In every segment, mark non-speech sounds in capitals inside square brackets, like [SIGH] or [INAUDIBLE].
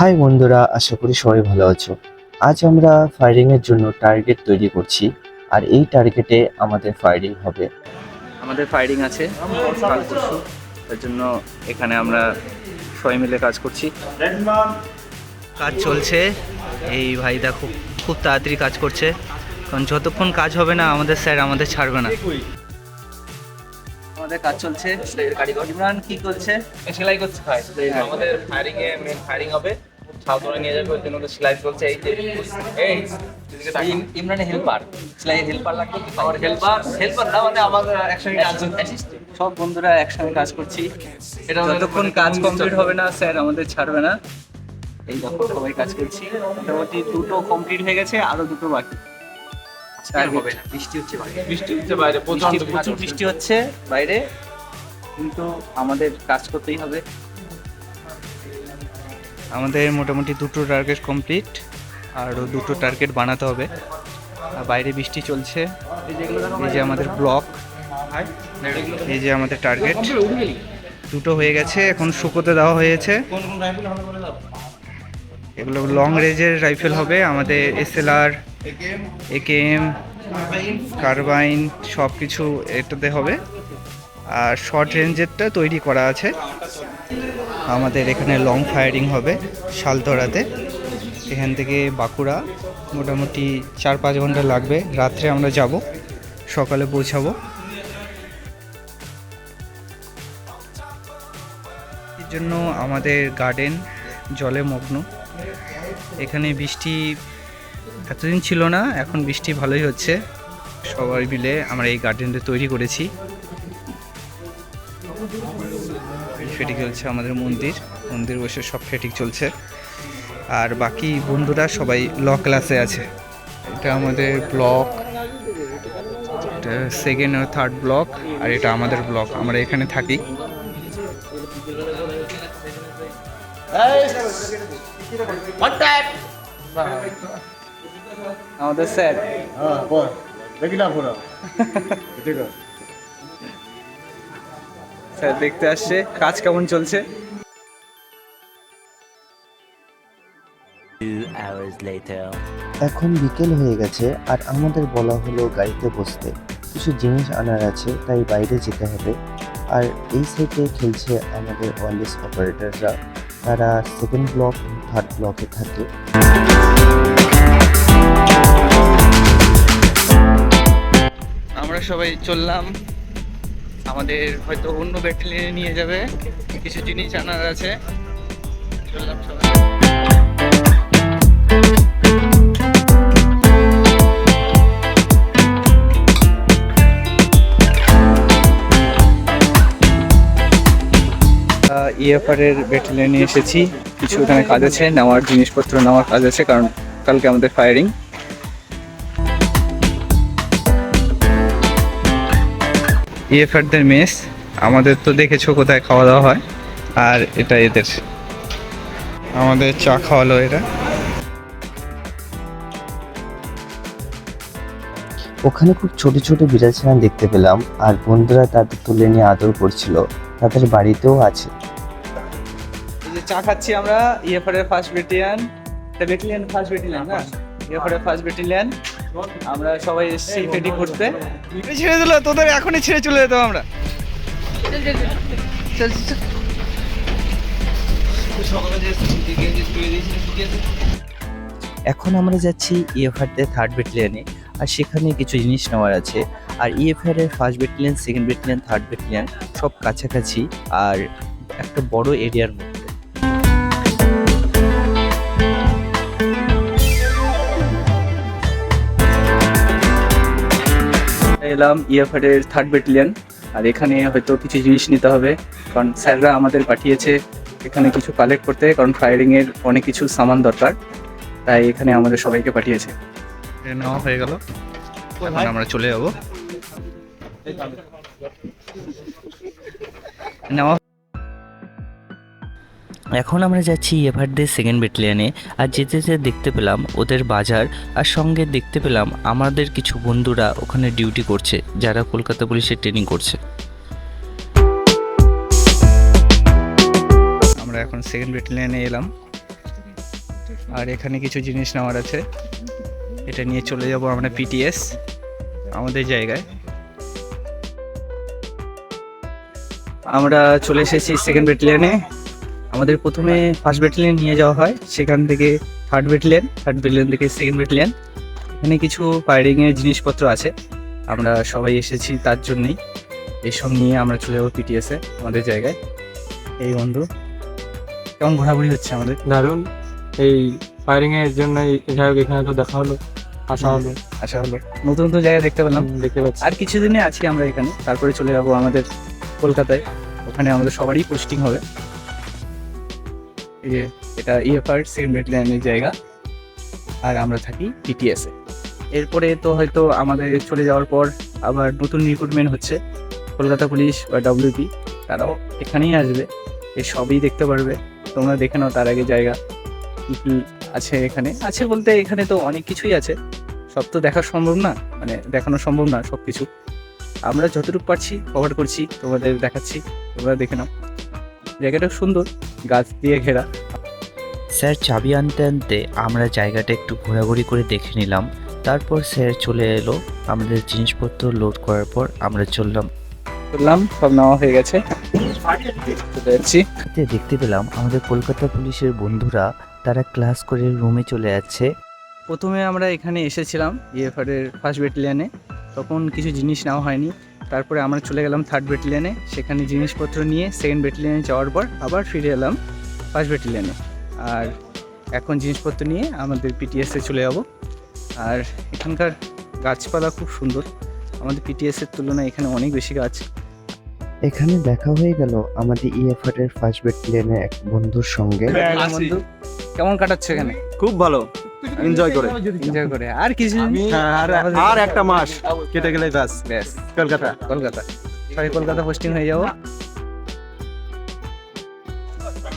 High বন্ধুরা আশা করি সবাই ভালো আছো। আজ আমরা ফায়ারিং এর জন্য টার্গেট তৈরি করছি আর এই টার্গেটে আমাদের ফায়ারিং হবে। আমাদের ফায়ারিং আছে কাল পরশু তার জন্য এখানে আমরা সবাই মিলে কাজ করছি। কাজ চলছে। এই ভাই দেখো খুব তাড়াতাড়ি কাজ করছে। কারণ যতক্ষণ কাজ হবে না আমাদের স্যার আমাদের ছাড়বে না। আমাদের কাজ চলছে ইমরান কি করছে? সেলাই করছে আমাদের ফায়ারিং এ মেন ফায়ারিং হবে। ধরে নিয়ে যাবে ওই জন্য তো সেলাই চলছে এই যে এই ইমরানের হেল্পার সেলাই হেল্পার লাগবে আমার হেল্পার হেল্পার না মানে একসঙ্গে কাজ সব বন্ধুরা একসঙ্গে কাজ করছি। এটা যতক্ষণ কাজ কমপ্লিট হবে না স্যার আমাদের ছাড়বে না। এই দেখো সবাই কাজ করছি। মোটামুটি দুটো কমপ্লিট হয়ে গেছে আরও দুটো বাকি। হবে না। বৃষ্টি হচ্ছে বাইরে। বৃষ্টি হচ্ছে বাইরে প্রচুর বৃষ্টি হচ্ছে বাইরে কিন্তু আমাদের কাজ করতেই হবে। আমাদের মোটামুটি দুটো টার্গেট কমপ্লিট আরও দুটো টার্গেট বানাতে হবে। আর বাইরে বৃষ্টি চলছে। এই যে আমাদের ব্লক এই যে আমাদের টার্গেট দুটো হয়ে গেছে, এখন শুকোতে দেওয়া হয়েছে। এগুলো লং রেঞ্জের রাইফেল হবে। আমাদের S L SLR AKM carbine সব কিছু এটাতে হবে। আর শর্ট রেঞ্জেরটা তৈরি করা আছে। আমাদের এখানে লং ফায়ারিং হবে শালতরাতে এখান থেকে বাঁকুড়া মোটামুটি চার পাঁচ ঘণ্টা লাগবে। রাত্রে আমরা যাব, সকালে পৌঁছাবো। এর জন্য আমাদের গার্ডেন জলে মগ্ন। এখানে বৃষ্টি এতদিন ছিল না, এখন বৃষ্টি ভালোই হচ্ছে। সবাই মিলে আমরা এই গার্ডেনটা তৈরি করেছি। ফেটিক চলছে আমাদের মন্দির। মন্দির বসে সব ফেটিক চলছে। আর বাকি বন্ধুরা সবাই ল ক্লাসে আছে। এটা আমাদের ব্লক এটা সেকেন্ড আর থার্ড ব্লক আর এটা আমাদের ব্লক আমরা এখানে থাকি। আমাদের স্যার হ্যাঁ বল। দেখি না পুরো। [LAUGHS] স্যার দেখতে আসছে। কাজ কেমন চলছে? এখন বিকেল হয়ে গেছে আর আমাদের বলা হলো গাড়িতে বসতে। কিছু জিনিস আনার আছে তাই বাইরে যেতে হবে। আর এই সাইডে খেলছে আমাদের ওয়ারলেস অপারেটররা তারা সেকেন্ড ব্লক থার্ড ব্লকে থাকে। আমরা সবাই চললাম। আমাদের হয়তো অন্য ব্যাটালিয়নে নিয়ে যাবে। কিছু জিনিস আনার আছে। চললাম সবাই ইএফআর এর ব্যাটালিয়নে এসেছি। কিছু ওখানে কাজ আছে, নেওয়ার জিনিসপত্র, নেওয়ার কাজ আছে, কারণ কালকে আমাদের ফায়ারিং ইএফআরদের মেস আমাদের তো দেখেছ কোথায় খাওয়া দাওয়া হয় আর এটা এদের। আমাদের চা খাওয়ালো এরা। ওখানে খুব ছোট ছোট বিড়ালছানা দেখতে পেলাম আর বন্ধুরা তাদের তুলে নিয়ে আদর করছিল। তাদের বাড়িতেও আছে। এই যে চা খাচ্ছি আমরা ইএফআর এর ফার্স্ট ব্যাটালিয়ন ফার্স্ট ব্যাটালিয়ন না? ইএফআর এর ফার্স্ট ব্যাটালিয়ন আমরা সবাই এসেছি পেটি করতে। ছেড়ে দিল তোদের এখনই ছেড়ে চলে যেতাম আমরা। চল চল, চল। এখন আমরা যাচ্ছি ইএফআরতে থার্ড ব্যাটালিয়নে আর সেখানে কিছু জিনিস নেওয়ার আছে। আর ইএফআর এর first battalion second battalion third battalion সব কাছাকাছি আর একটা বড় এরিয়ার মধ্যে। এলাম ইএফআর এর থার্ড ব্যাটালিয়ান আর এখানে হয়তো কিছু জিনিস নিতে হবে। কারণ স্যাররা আমাদের পাঠিয়েছে এখানে কিছু কালেক্ট করতে, কারণ ফায়ারিং এর অনেক কিছু সামান দরকার। তাই এখানে আমাদের সবাইকে পাঠিয়েছে। নেওয়া হয়ে গেল। আমরা চলে যাব। নেওয়া এখন আমরা যাচ্ছি এভারদের সেকেন্ড ব্যাটালিয়নে আর যেতে যেতে দেখতে পেলাম ওদের বাজার, আর সঙ্গে দেখতে পেলাম আমাদের কিছু বন্ধুরা ওখানে ডিউটি করছে, যারা কলকাতা পুলিশের ট্রেনিং করছে। আমরা এখন সেকেন্ড ব্যাটালিয়নে এলাম। আর এখানে কিছু জিনিস নেওয়ার আছে। এটা নিয়ে চলে যাব আমরা পিটিএস আমাদের জায়গায়। আমরা চলে এসেছি সেকেন্ড ব্যাটালিয়নে আমাদের প্রথমে ফার্স্ট ব্যাটালিয়ন নিয়ে যাওয়া হয় সেখান থেকে থার্ড ব্যাটালিয়ন থার্ড ব্যাটালিয়ন থেকে সেকেন্ড ব্যাটালিয়ন এখানে কিছু ফায়ারিংয়ের জিনিসপত্র আছে। আমরা সবাই এসেছি তার জন্যই। এইসব নিয়ে আমরা চলে যাব পিটিএসে আমাদের জায়গায়। এই বন্ধু কেমন ঘোরাঘুরি হচ্ছে আমাদের? দারুণ এই ফায়ারিং এর জন্য যাই হোক এখানে তো দেখা হলো আসা হলো। আশা হলো। নতুন নতুন জায়গা দেখতে পেলাম। দেখতে পাচ্ছি। আর কিছুদিনে আছি আমরা এখানে। তারপরে চলে যাব আমাদের কলকাতায়। ওখানে আমাদের সবারই পোস্টিং হবে। এই যে এটা ইএফআর সেকেন্ড ব্যাটালিয়নের জায়গা। আর আমরা থাকি টিটিএস এরপরে তো হয়তো আমাদের চলে যাওয়ার পর আবার নতুন রিক্রুটমেন্ট হচ্ছে। কলকাতা পুলিশ বা ডাব্লিউপি তারাও এখানেই আসবে। এ সবই দেখতে পারবে। তোমরা দেখে নাও তার আগে জায়গা কি আছে এখানে। আছে বলতে এখানে তো অনেক কিছুই আছে। সব তো দেখা সম্ভব না মানে দেখানো সম্ভব না সব কিছু আমরা যতটুকু পারছি কভার করছি, তোমাদের দেখাচ্ছি, তোমরা দেখে নাও। জায়গাটা সুন্দর, গাছ দিয়ে ঘেরা। স্যার চাবি আনতে আনতে আমরা জায়গাটা একটু ঘোরাঘুরি করে দেখে নিলাম। তারপর স্যার চলে এলো আমাদের জিনিসপত্র লোড করার পর আমরা চললাম। করলাম সব নেওয়া হয়ে গেছে। দেখতে পেলাম আমাদের কলকাতা পুলিশের বন্ধুরা তারা ক্লাস করে রুমে চলে যাচ্ছে। প্রথমে আমরা এখানে এসেছিলাম ইএফআর এর ফার্স্ট ব্যাটালিয়ানে তখন কিছু জিনিস নেওয়া হয়নি। তারপরে আমরা চলে গেলাম থার্ড ব্যাটালিয়ানে সেখানে জিনিসপত্র নিয়ে সেকেন্ড ব্যাটালিয়ানে যাওয়ার পর আবার ফিরে এলাম ফার্স্ট ব্যাটালিয়ানে। আর এখন জিনিসপত্র নিয়ে আমাদের পিটিএসে চলে যাব। আর এখানকার গাছপালা খুব সুন্দর। আমাদের পিটিএসের তুলনায় এখানে অনেক বেশি গাছ। এখানে দেখা হয়ে গেল আমাদের ইএফআর এর ফার্স্ট ব্যাটালিয়নের এক বন্ধুর সঙ্গে। বন্ধু কেমন কাটাচ্ছে এখানে? খুব ভালো। এনজয় করে। এনজয় করে। আর কিছু হ্যাঁ, আর আর একটা মাস কেটে গেলে ব্যাস। ব্যাস। কলকাতা। কলকাতা। সবাই কলকাতা পোস্টিং হয়ে যাব।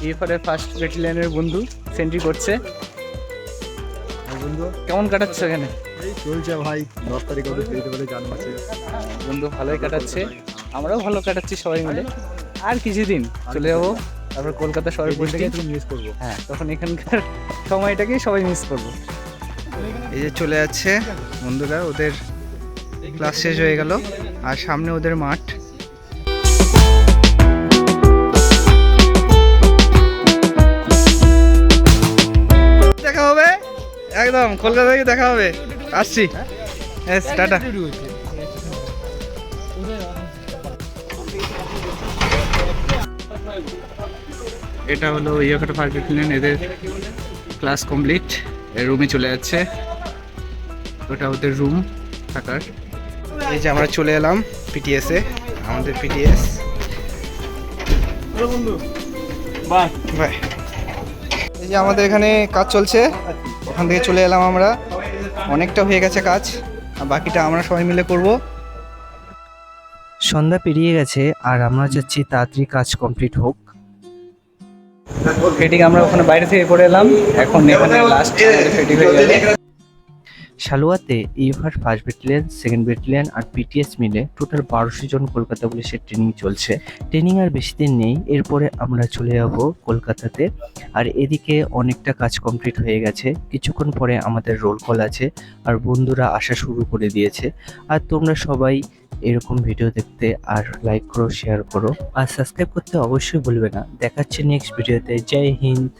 ইএফআর ফার্স্ট ব্যাটালিয়নের বন্ধু সেন্ট্রি করছে। বন্ধু? কেমন কাটাচ্ছে এখানে? এই চলছে ভাই দশ তারিখ অবধি ফিরতে পারে জান মাসে বন্ধু ভালোই কাটাচ্ছে আমরাও ভালো কাটাচ্ছি সবাই মিলে। আর কিছুদিন চলে যাব। তারপর কলকাতা শহরে তুমি মিস করব। হ্যাঁ তখন এখানকার সময়টাকেই সবাই মিস করব। এই যে চলে যাচ্ছে বন্ধুরা ওদের ক্লাস শেষ হয়ে গেল। আর সামনে ওদের মাঠ। একদম কলকাতা থেকে দেখা হবে। আসছি। এস টাটা। এটা হলো ইয়াকাটা ব্যাটালিয়ন এদের ক্লাস কমপ্লিট। রুমে চলে যাচ্ছে। ওটা ওদের রুম থাকার। এই যে আমরা চলে এলাম পিটিএসে আমাদের পিটিএস বাই বাই এই যে আমাদের এখানে কাজ চলছে। ওখান থেকে চলে এলাম আমরা। অনেকটা হয়ে গেছে কাজ আর বাকিটা আমরা সবাই মিলে করব। সন্ধ্যা পেরিয়ে গেছে আর আমরা চাচ্ছি তাড়াতাড়ি কাজ কমপ্লিট হোক। ফেটিং আমরা ওখানে বাইরে থেকে করে এলাম এখন এখানে লাস্ট ফেটিং হয়ে গেলে। শালুয়াতে ইভার ফার্স্ট ব্যাটালিয়ন সেকেন্ড ব্যাটালিয়ন আর পিটিএস মিলে টোটাল বারোশো জন কলকাতা পুলিশের ট্রেনিং চলছে। ট্রেনিং আর বেশি দিন নেই, এরপরে আমরা চলে যাব কলকাতাতে। আর এদিকে অনেকটা কাজ কমপ্লিট হয়ে গেছে, কিছুক্ষণ পরে আমাদের রোল কল আছে আর বন্ধুরা আসা শুরু করে দিয়েছে। আর তোমরা সবাই এরকম ভিডিও দেখতে আর লাইক করো শেয়ার করো। আর সাবস্ক্রাইব করতে অবশ্যই ভুলবে না। দেখাচ্ছে নেক্সট ভিডিওতে জয় হিন্দ।